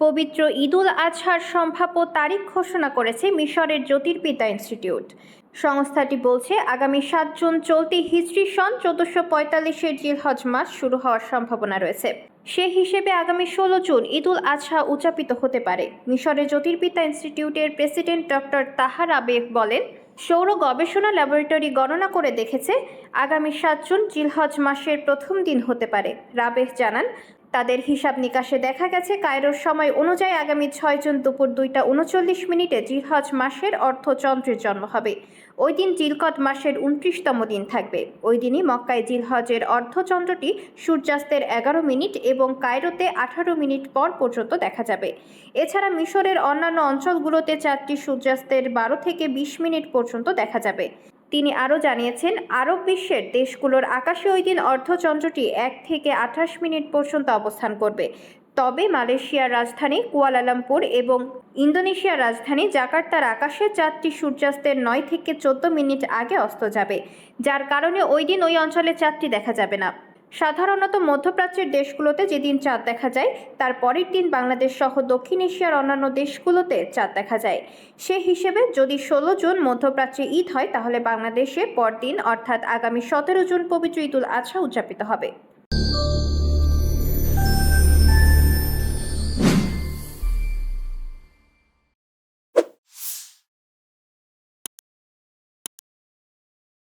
পবিত্র ঈদুল আজহার সম্ভাব্য তারিখ ঘোষণা করেছে মিশরের জ্যোতির্বিদ্যা ইনস্টিটিউট। সংস্থাটি বলছে, আগামী সাত জুন চলতি হিজরি সন চোদ্দশো পঁয়তাল্লিশের জিলহজ মাস শুরু হওয়ার সম্ভাবনা রয়েছে। সে হিসেবে আগামী ষোলো জুন ঈদুল আজহা উদযাপিত হতে পারে। মিশরের জ্যোতির্বিদ্যা ইনস্টিটিউটের প্রেসিডেন্ট ডক্টর তাহার আবেগ বলেন, সৌর গবেষণা ল্যাবরেটরি গণনা করে দেখেছে, আগামী সাত জুন জিলহজ মাসের প্রথম দিন হতে পারে। রাবেহ জানান তাদের হিসাব নিকাশে দেখা গেছে, কায়রোর সময় অনুযায়ী আগামী ছয় জুন দুপুর দুইটা উনচল্লিশ মিনিটে জিলহজ মাসের অর্থচন্দ্রের জন্ম হবে। ওই দিন জিলকত মাসের উনত্রিশতম দিন থাকবে। ওই দিনই মক্কায় জিলহজের অর্ধচন্দ্রটি সূর্যাস্তের এগারো মিনিট এবং কায়রোতে আঠারো মিনিট পর পর্যন্ত দেখা যাবে। এছাড়া মিশরের অন্যান্য অঞ্চলগুলোতে চারটি সূর্যাস্তের বারো থেকে বিশ মিনিট পর্যন্ত দেখা যাবে। তিনি আরও জানিয়েছেন, আরব বিশ্বের দেশগুলোর আকাশে ওই দিন অর্ধচন্দ্রটি এক থেকে আঠাশ মিনিট পর্যন্ত অবস্থান করবে। তবে মালয়েশিয়ার রাজধানী কুয়ালালামপুর এবং ইন্দোনেশিয়ার রাজধানী জাকার্তার আকাশে চারটি সূর্যাস্তের নয় থেকে চোদ্দ মিনিট আগে অস্ত যাবে, যার কারণে ওই দিন ওই অঞ্চলে চাঁদটি দেখা যাবে না। সাধারণত মধ্যপ্রাচ্যের দেশগুলোতে যেদিন চাঁদ দেখা যায়, তার পরের দিন বাংলাদেশ সহ দক্ষিণ এশিয়ার অন্যান্য দেশগুলোতে চাঁদ দেখা যায়। সে হিসেবে যদি ষোলো জুন মধ্যপ্রাচ্যে ঈদ হয়, তাহলে বাংলাদেশে পরদিন, অর্থাৎ আগামী সতেরো জুন পবিত্র ঈদুল আজহা উদযাপিত হবে।